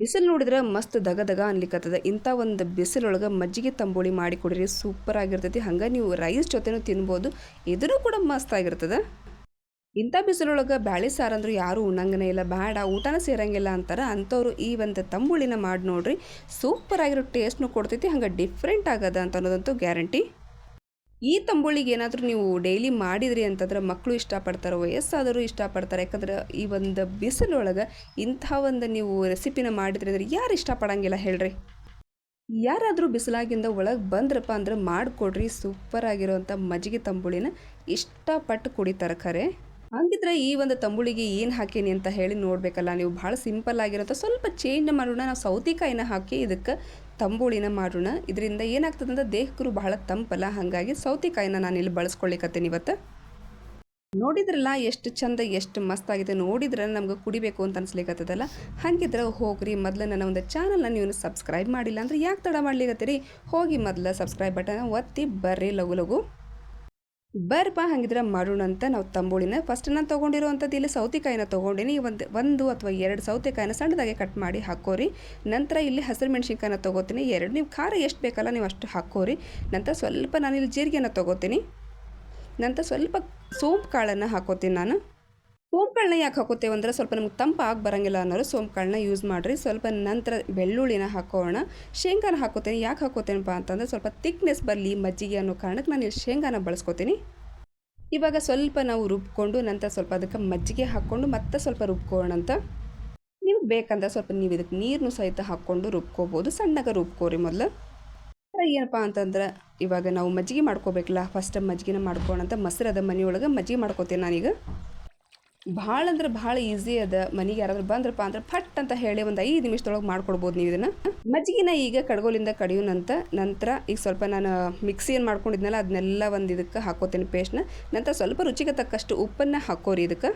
ಬಿಸಿಲು ನೋಡಿದ್ರೆ ಮಸ್ತ್ ದಗ ದಗ ಅನ್ಲಿಕ್ಕತ್ತದ ಇಂಥ ಒಂದು ಬಿಸಿಲೊಳಗೆ ಮಜ್ಜಿಗೆ ತಂಬುಳಿ ಮಾಡಿ ಕೊಡಿರಿ ಸೂಪರ್ ಆಗಿರ್ತೈತಿ. ಹಂಗೆ ನೀವು ರೈಸ್ ಜೊತೆನೂ ತಿನ್ಬೋದು ಇದೂ ಕೂಡ ಮಸ್ತ್ ಆಗಿರ್ತದೆ. ಇಂಥ ಬಿಸಿಲೊಳಗೆ ಬ್ಯಾಳೆ ಸಾರು ಅಂದ್ರೆ ಯಾರೂ ಉಣ್ಣಂಗನೇ ಇಲ್ಲ. ಬೇಡ ಊಟನ ಸೇರಂಗಿಲ್ಲ ಅಂತಾರೆ. ಅಂಥವ್ರು ಈ ಒಂದು ತಂಬುಳಿನ ಮಾಡಿ ನೋಡ್ರಿ ಸೂಪರ್ ಆಗಿರೋ ಟೇಸ್ಟ್ನು ಕೊಡ್ತೈತಿ. ಹಂಗೆ ಡಿಫ್ರೆಂಟ್ ಆಗದ ಅಂತ ಅನ್ನೋದಂತೂ ಗ್ಯಾರಂಟಿ ಈ ತಂಬುಳಿಗೆ ಏನಾದರೂ ನೀವು ಡೈಲಿ ಮಾಡಿದ್ರಿ ಅಂತಂದ್ರೆ ಮಕ್ಕಳು ಇಷ್ಟಪಡ್ತಾರೆ ವಯಸ್ಸಾದರೂ ಇಷ್ಟಪಡ್ತಾರೆ, ಯಾಕಂದ್ರೆ ಈ ಒಂದು ಬಿಸಿಲೊಳಗೆ ಇಂಥ ಒಂದು ನೀವು ರೆಸಿಪಿನ ಮಾಡಿದ್ರಿ ಅಂದರೆ ಯಾರು ಇಷ್ಟಪಡಂಗಿಲ್ಲ ಹೇಳ್ರಿ. ಯಾರಾದರೂ ಬಿಸಿಲಾಗಿಂದ ಒಳಗೆ ಬಂದ್ರಪ್ಪ ಅಂದ್ರೆ ಮಾಡಿಕೊಡ್ರಿ ಸೂಪರ್ ಆಗಿರೋವಂಥ ಮಜ್ಜಿಗೆ ತಂಬುಳಿನ ಇಷ್ಟಪಟ್ಟು ಕುಡಿತಾರೆ ಖರೆ. ಹಂಗಿದ್ರೆ ಈ ಒಂದು ತಂಬುಳಿಗೆ ಏನು ಹಾಕೀನಿ ಅಂತ ಹೇಳಿ ನೋಡಬೇಕಲ್ಲ, ನೀವು ಭಾಳ ಸಿಂಪಲ್ ಆಗಿರೋದು ಸ್ವಲ್ಪ ಚೇಂಜ್ ಮಾಡೋಣ, ನಾವು ಸೌತೆಕಾಯಿನ ಹಾಕಿ ಇದಕ್ಕೆ ತಂಬುಳಿನ ಮಾಡೋಣ. ಇದರಿಂದ ಏನಾಗ್ತದೆ ಅಂದ್ರೆ ದೇಹಕ್ಕೂ ಬಹಳ ತಂಪಲ್ಲ, ಹಾಗಾಗಿ ಸೌತೆಕಾಯಿನ ನಾನು ಇಲ್ಲಿ ಬಳಸ್ಕೊಳ್ಳಿಕತ್ತೇನೆ ಇವತ್ತು. ನೋಡಿದ್ರಲ್ಲ ಎಷ್ಟು ಚಂದ, ಎಷ್ಟು ಮಸ್ತ್ ಆಗಿದೆ. ನೋಡಿದ್ರೆ ನಮ್ಗೆ ಕುಡಿಬೇಕು ಅಂತ ಅನ್ಸ್ಲಿಕ್ಕತ್ತದಲ್ಲ ಹಾಗಿದ್ರೆ ಹೋಗ್ರಿ, ಮೊದಲು ನನ್ನ ಒಂದು ಚಾನಲ್ನ ನೀವು ಸಬ್ಸ್ಕ್ರೈಬ್ ಮಾಡಿಲ್ಲ ಅಂದ್ರೆ ಯಾಕೆ ತಡ ಮಾಡ್ಲಿಕ್ಕತ್ತೀರಿ ಹೋಗಿ ಮೊದಲು ಸಬ್ಸ್ಕ್ರೈಬ್ ಬಟನ್ ಒತ್ತಿ ಬರ್ರಿ ಲಘು ಲಗು. ಬರ್ಪ, ಹಂಗಿದ್ರೆ ಮಾಡೋಣ ಅಂತ ನಾವು ತಂಬುಳಿನ ಫಸ್ಟ್ ನಾನು ತೊಗೊಂಡಿರುವಂಥದ್ದು ಇಲ್ಲಿ ಸೌತೆಕಾಯಿನ ತೊಗೊಂಡಿನಿ. ಒಂದು ಒಂದು ಅಥವಾ ಎರಡು ಸೌತೆಕಾಯಿನ ಸಣ್ಣದಾಗೆ ಕಟ್ ಮಾಡಿ ಹಾಕೋರಿ. ನಂತರ ಇಲ್ಲಿ ಹಸಿರು ಮೆಣಸಿನ್ಕಾಯಿನ ತೊಗೋತೀನಿ. ಎರಡು, ನೀವು ಖಾರ ಎಷ್ಟು ಬೇಕಲ್ಲ ನೀವು ಅಷ್ಟು ಹಾಕೋರಿ. ನಂತರ ಸ್ವಲ್ಪ ನಾನು ಇಲ್ಲಿ ಜೀರಿಗೆನ ತೊಗೋತೀನಿ. ನಂತರ ಸ್ವಲ್ಪ ಸೋಂಪು ಕಾಳನ್ನು ಹಾಕೋತೀನಿ ನಾನು. ಸೋಂಪು ಕಾಳನ್ನ ಯಾಕೆ ಹಾಕೋತೇವೆ ಅಂದರೆ ಸ್ವಲ್ಪ ನಮ್ಗೆ ತಂಪು ಆಗಿ ಬರೋಂಗಿಲ್ಲ ಅನ್ನೋರು ಸೋಂಪುಗಳನ್ನ ಯೂಸ್ ಮಾಡಿರಿ. ಸ್ವಲ್ಪ ನಂತರ ಬೆಳ್ಳುಳ್ಳಿನ ಹಾಕೋಣ. ಶೇಂಗಾನ ಹಾಕೋತೇನೆ. ಯಾಕೆ ಹಾಕೋತೇನಪ್ಪ ಅಂತಂದರೆ ಸ್ವಲ್ಪ ತಿಕ್ನೆಸ್ ಬರಲಿ ಮಜ್ಜಿಗೆ ಅನ್ನೋ ಕಾರಣಕ್ಕೆ ನಾನು ಇಲ್ಲಿ ಶೇಂಗಾನ ಬಳಸ್ಕೋತೀನಿ. ಇವಾಗ ಸ್ವಲ್ಪ ನಾವು ರುಬ್ಕೊಂಡು ನಂತರ ಸ್ವಲ್ಪ ಅದಕ್ಕೆ ಮಜ್ಜಿಗೆ ಹಾಕ್ಕೊಂಡು ಮತ್ತೆ ಸ್ವಲ್ಪ ರುಬ್ಕೋಣ ಅಂತ. ನೀವು ಬೇಕಂದ್ರೆ ಸ್ವಲ್ಪ ನೀವು ಇದಕ್ಕೆ ನೀರನ್ನು ಸಹಿತ ಹಾಕ್ಕೊಂಡು ರುಬ್ಕೋಬೋದು. ಸಣ್ಣಗೆ ರುಬ್ಕೋರಿ ಮೊದಲು. ಏನಪ್ಪ ಅಂತಂದ್ರೆ ಇವಾಗ ನಾವು ಮಜ್ಜಿಗೆ ಮಾಡ್ಕೋಬೇಕಲ್ಲ. ಫಸ್ಟ್ ಮಜ್ಜಿಗೆನ ಅಂತ. ಮೊಸರದ ಮನೆಯೊಳಗೆ ಮಜ್ಜಿಗೆ ಮಾಡ್ಕೋತೀನಿ ನಾನೀಗ. ಭಾಳ ಅಂದ್ರೆ ಭಾಳ ಈಸಿ ಅದ. ಮನೆಗೆ ಯಾರಾದ್ರೂ ಬಂದ್ರಪ್ಪ ಅಂದ್ರೆ ಫಟ್ ಅಂತ ಹೇಳಿ ಒಂದು ಐದು ನಿಮಿಷದೊಳಗೆ ಮಾಡ್ಕೊಡ್ಬೋದು ನೀವು ಇದನ್ನು. ಮಜ್ಜಿಗೆನ ಈಗ ಕಡಗೋಲಿಂದ ಕಡಿಯೋನಂತ ನಂತರ ಈಗ ಸ್ವಲ್ಪ ನಾನು ಮಿಕ್ಸಿ ಏನು ಮಾಡ್ಕೊಂಡಿದ್ನಲ್ಲ ಅದನ್ನೆಲ್ಲ ಒಂದು ಇದಕ್ಕೆ ಹಾಕೋತೀನಿ ಪೇಸ್ಟ್ನ ನಂತರ ಸ್ವಲ್ಪ ರುಚಿಗೆ ತಕ್ಕಷ್ಟು ಉಪ್ಪನ್ನು ಹಾಕೋರಿ ಇದಕ್ಕೆ.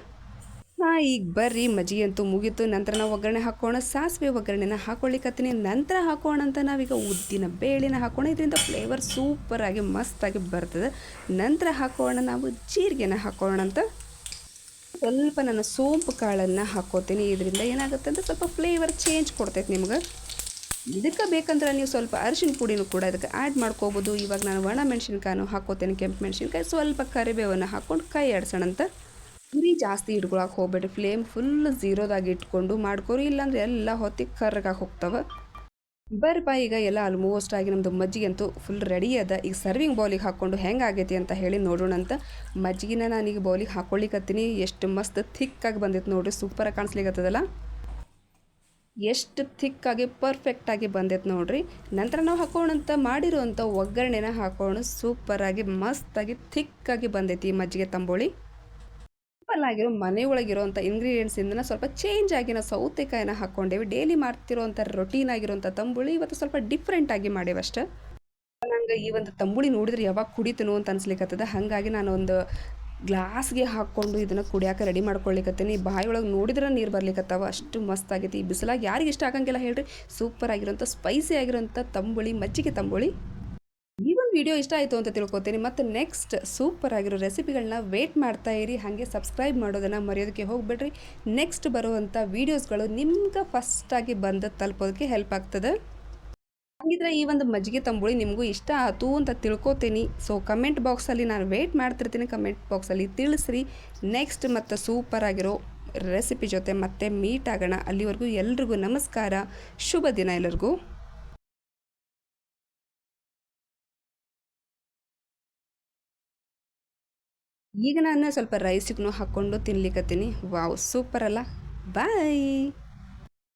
ಹಾಂ, ಈಗ ಬರ್ರಿ ಮಜ್ಜಿಗೆ ಅಂತೂ ಮುಗೀತು. ನಂತರ ನಾವು ಒಗ್ಗರಣೆ ಹಾಕೋಣ. ಸಾಸಿವೆ ಒಗ್ಗರಣೆನ ಹಾಕೊಳ್ಳಿಕತ್ತೀನಿ. ನಂತರ ಹಾಕೋಣ ಅಂತ ನಾವೀಗ ಉದ್ದಿನ ಬೇಳೆನ ಹಾಕೋಣ. ಇದರಿಂದ ಫ್ಲೇವರ್ ಸೂಪರಾಗಿ ಮಸ್ತಾಗಿ ಬರ್ತದೆ. ನಂತರ ಹಾಕೋಣ ನಾವು ಜೀರಿಗೆನ ಹಾಕೋಣ ಅಂತ. ಸ್ವಲ್ಪ ನಾನು ಸೋಂಪು ಕಾಳನ್ನು ಹಾಕೋತೀನಿ ಇದರಿಂದ ಏನಾಗುತ್ತೆ ಅಂದರೆ ಸ್ವಲ್ಪ ಫ್ಲೇವರ್ ಚೇಂಜ್ ಕೊಡ್ತೈತೆ ನಿಮ್ಗೆ. ಇದಕ್ಕೆ ಬೇಕಂದ್ರೆ ನೀವು ಸ್ವಲ್ಪ ಅರಿಶಿನ ಪುಡಿನೂ ಕೂಡ ಇದಕ್ಕೆ ಆ್ಯಡ್ ಮಾಡ್ಕೋಬೋದು. ಇವಾಗ ನಾನು ಒಣ ಮೆಣಸಿನ್ಕಾಯನ್ನು ಹಾಕೋತೇನೆ ಕೆಂಪು ಮೆಣಸಿನ್ಕಾಯಿ ಸ್ವಲ್ಪ ಕರಿಬೇವನ್ನು ಹಾಕ್ಕೊಂಡು ಕೈ ಆಡ್ಸೋಣ ಅಂತ ಉರಿ ಜಾಸ್ತಿ ಇಟ್ಕೊಳಕ್ಕೆ ಹೋಗ್ಬೇಡಿ. ಫ್ಲೇಮ್ ಫುಲ್ ಝೀರೋದಾಗಿ ಇಟ್ಕೊಂಡು ಮಾಡ್ಕೋರಿ. ಇಲ್ಲಾಂದ್ರೆ ಎಲ್ಲ ಹೊತ್ತಿಗೆ ಕರ್ಗಾಗಿ ಹೋಗ್ತವೆ. ಬರ್ರಿಪ್ಪ ಈಗ ಎಲ್ಲ ಆಲ್ಮೋಸ್ಟ್ ಆಗಿ ನಮ್ಮದು ಮಜ್ಜಿಗೆ ಅಂತೂ ಫುಲ್ ರೆಡಿ ಅದ. ಈಗ ಸರ್ವಿಂಗ್ ಬೌಲಿಗೆ ಹಾಕ್ಕೊಂಡು ಹೆಂಗೆ ಆಗೈತಿ ಅಂತ ಹೇಳಿ ನೋಡೋಣ ಅಂತ. ಮಜ್ಜಿಗೆನ ನಾನೀಗ ಬೌಲಿಗೆ ಹಾಕ್ಕೊಳ್ಳಿಕತ್ತೀನಿ ಎಷ್ಟು ಮಸ್ತ್ ಥಿಕ್ಕಾಗಿ ಬಂದಿತ್ತು ನೋಡಿರಿ ಸೂಪರಾಗಿ ಕಾಣಿಸ್ಲಿಕ್ಕತ್ತದಲ್ಲ ಎಷ್ಟು ಥಿಕ್ಕಾಗಿ ಪರ್ಫೆಕ್ಟಾಗಿ ಬಂದೈತೆ ನೋಡ್ರಿ. ನಂತರ ನಾವು ಹಾಕೋಣಂತ ಮಾಡಿರುವಂಥ ಒಗ್ಗರಣೆನ ಹಾಕೋಣ. ಸೂಪರಾಗಿ ಮಸ್ತಾಗಿ ಥಿಕ್ಕಾಗಿ ಬಂದೈತಿ ಈ ಮಜ್ಜಿಗೆ ತಂಬೋಳಿ. ಸಿಂಪಲ್ ಆಗಿರೋ, ಮನೆ ಒಳಗಿರೋಂಥ ಇಂಗ್ರೀಡಿಯೆಂಟ್ಸಿಂದ ಸ್ವಲ್ಪ ಚೇಂಜ್ ಆಗಿ ನಾವು ಸೌತೆಕಾಯಿನ ಹಾಕ್ಕೊಂಡೇವಿ. ಡೈಲಿ ಮಾಡ್ತಿರೋಂಥ ರೊಟೀನ್ ಆಗಿರೋಂಥ ತಂಬುಳಿ ಇವತ್ತು ಸ್ವಲ್ಪ ಡಿಫ್ರೆಂಟ್ ಆಗಿ ಮಾಡೇವಷ್ಟ ನಂಗೆ ಈ ಒಂದು ತಂಬುಳಿ ನೋಡಿದ್ರೆ ಯಾವಾಗ ಕುಡಿತನು ಅಂತ ಅನ್ಸ್ಲಿಕ್ಕತ್ತದ ಹಾಗಾಗಿ ನಾನು ಒಂದು ಗ್ಲಾಸ್ಗೆ ಹಾಕ್ಕೊಂಡು ಇದನ್ನು ಕುಡಿಯೋಕೆ ರೆಡಿ ಮಾಡ್ಕೊಳ್ಳಿಕತ್ತೀನಿ ಬಾಯಿಯೊಳಗೆ ನೋಡಿದ್ರೆ ನೀರು ಬರ್ಲಿಕ್ಕತ್ತಾವ ಅಷ್ಟು ಮಸ್ತ್ ಆಗೈತಿ. ಈ ಬಿಸಿಲಾಗಿ ಯಾರಿಗೆ ಇಷ್ಟ ಆಗಂಗಿಲ್ಲ ಹೇಳ್ರಿ. ಸೂಪರ್ ಆಗಿರೋಂಥ ಸ್ಪೈಸಿ ಆಗಿರೋಂಥ ತಂಬುಳಿ, ಮಜ್ಜಿಗೆ ತಂಬುಳಿ. ವಿಡಿಯೋ ಇಷ್ಟ ಆಯಿತು ಅಂತ ತಿಳ್ಕೊತೀನಿ. ಮತ್ತು ನೆಕ್ಸ್ಟ್ ಸೂಪರ್ ಆಗಿರೋ ರೆಸಿಪಿಗಳನ್ನ ವೇಟ್ ಮಾಡ್ತಾ ಇರಿ. ಹಾಗೆ ಸಬ್ಸ್ಕ್ರೈಬ್ ಮಾಡೋದನ್ನು ಮರೆಯೋದಕ್ಕೆ ಹೋಗ್ಬೇಡ್ರಿ. ನೆಕ್ಸ್ಟ್ ಬರುವಂಥ ವೀಡಿಯೋಸ್ಗಳು ನಿಮ್ಗೆ ಫಸ್ಟಾಗಿ ಬಂದು ತಲುಪೋದಕ್ಕೆ ಹೆಲ್ಪ್ ಆಗ್ತದೆ. ಹಾಗಿದ್ರೆ ಈ ಒಂದು ಮಜ್ಜಿಗೆ ತಂಬುಳಿ ನಿಮಗೂ ಇಷ್ಟ ಆಯ್ತು ಅಂತ ತಿಳ್ಕೊತೀನಿ. ಸೊ ಕಮೆಂಟ್ ಬಾಕ್ಸಲ್ಲಿ ನಾನು ವೇಟ್ ಮಾಡ್ತಿರ್ತೀನಿ. ಕಮೆಂಟ್ ಬಾಕ್ಸಲ್ಲಿ ತಿಳಿಸ್ರಿ. ನೆಕ್ಸ್ಟ್ ಮತ್ತು ಸೂಪರ್ ಆಗಿರೋ ರೆಸಿಪಿ ಜೊತೆ ಮತ್ತೆ ಮೀಟ್ ಆಗೋಣ. ಅಲ್ಲಿವರೆಗೂ ಎಲ್ರಿಗೂ ನಮಸ್ಕಾರ. ಶುಭ ದಿನ ಎಲ್ಲರಿಗೂ. ಈಗ ನಾನು ಸ್ವಲ್ಪ ರೈಸಿಗೂ ಹಾಕ್ಕೊಂಡು ತಿನ್ಲಿಕ್ಕತ್ತೀನಿ ವಾವ್ ಸೂಪರ್ ಅಲ್ಲ. ಬಾಯ್